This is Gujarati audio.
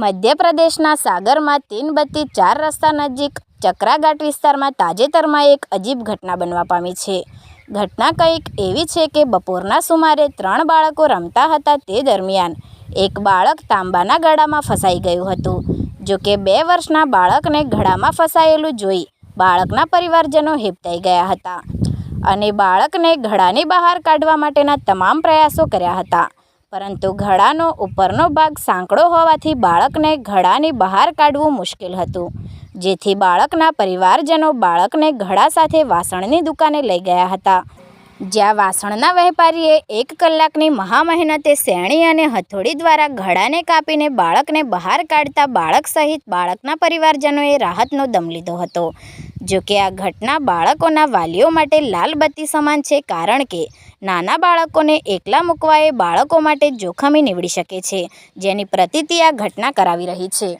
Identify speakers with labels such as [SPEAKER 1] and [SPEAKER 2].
[SPEAKER 1] મધ્યપ્રદેશના સાગરમાં તીનબત્તી ચાર રસ્તા નજીક ચક્રાઘાટ વિસ્તારમાં તાજેતરમાં એક અજીબ ઘટના બનવા પામી છે. ઘટના કંઈક એવી છે કે બપોરના સુમારે ત્રણ બાળકો રમતા હતા તે દરમિયાન એક બાળક તાંબાના ગળામાં ફસાઈ ગયું હતું. જોકે બે વર્ષના બાળકને ગળામાં ફસાયેલું જોઈ બાળકના પરિવારજનો હેપતાઈ ગયા હતા અને બાળકને ઘડાની બહાર કાઢવા માટેના તમામ પ્રયાસો કર્યા હતા. પરંતુ ઘડાનો ઉપરનો ભાગ સાંકડો હોવાથી બાળકને ઘડાની બહાર કાઢવું મુશ્કેલ હતું. જેથી બાળકના પરિવારજનો બાળકને ઘડા સાથે વાસણની દુકાને લઈ ગયા હતા. જ્યાં વાસણના વેપારીએ એક કલાકની મહામહેનતે શેણી અને હથોડી દ્વારા ઘડાને કાપીને બાળકને બહાર કાઢતા બાળક સહિત બાળકના પરિવારજનોએ રાહતનો દમ લીધો હતો. જોકે આ ઘટના બાળકોના વાલીઓ માટે લાલબત્તી સમાન છે કારણ કે નાના બાળકોને એકલા મૂકવા એ બાળકો માટે જોખમી નીવડી શકે છે, જેની પ્રતિતિ આ ઘટના કરાવી રહી છે.